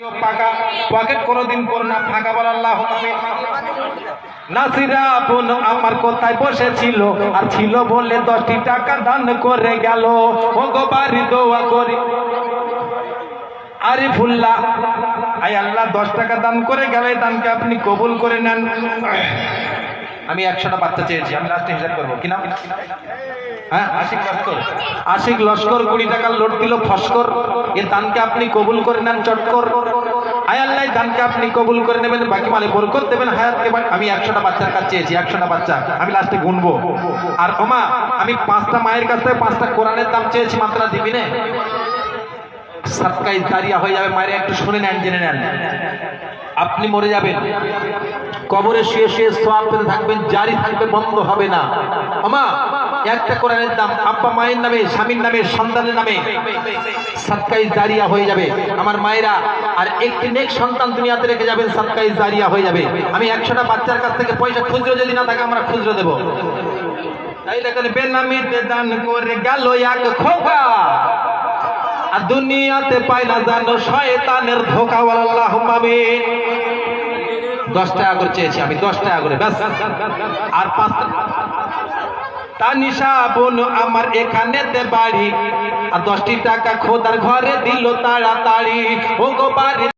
পাকা পকেট কোনোদিন না ফাঁকা আল্লাহ নাসিরা আমার কোথায় আর ছিল দশটি টাকা দান করে গেল। আরে আই আল্লাহ, দশ টাকা দান করে গেলে দানকে আপনি কবুল করে নেন। আমি একশোটা বাচ্চা চেয়েছি, আমি লাস্টে হিসাব করব। কিনা হ্যাঁ আশিক লস্কর। আশিক লস্কর কুড়ি টাকার লোট দিল, ফস্কর। এ দানকে আপনি কবুল করে নেন, চটকর। আয় আল্লাহ দানকে আপনি কবুল করে নেবেন, বাকি মালে বরকত দেবেন, হায়াতকে আমি একশোটা বাচ্চার কাছে চেয়েছি, একশোটা বাচ্চা। আমি লাস্টে গুনবো। আর ওমা, আমি পাঁচটা মায়ের কাছ থেকে পাঁচটা কোরআনের দাম চেয়েছি, মাত্রা দিবি না? সাতকাই দাঁড়িয়া হয়ে যাবে, মায়ের একটু শুনে নেন, জেনে নেন। আপনি মরে যাবেন। কবরে শুয়ে শুয়ে সোয়াব পেতে থাকবেন, জারি থাকবে, বন্ধ হবে না। আমা একটা কোরআনের দাম, আব্বা মায়ের নামে, স্বামীর নামে, সন্তানের নামে সাতকাই জারিয়া হয়ে যাবে। আমার মায়েরা, আর একটি নেক সন্তান দুনিয়াতে রেখে যাবেন সাতকাই জারিয়া হয়ে যাবে। আমি একশোটা বাচ্চার কাছ থেকে পয়সা খুচরো যদি না থাকে, আমরা খুচরো দেবো। তাই দেখেন বেনামিতে দান করে গেল এক খোকা। আর দুনিয়াতে পাই না জানো শয়তানের ধোকা আল্লাহ আমিন। দশ টাকা করে চেয়েছি আমি, দশ টাকা করে, ব্যাস। আর পাঁচ তানিশা বোন আমার এখানেতে বাড়ি। আর দশটি টাকা খোদার ঘরে দিল তাড়াতাড়ি। ও গো বাড়ি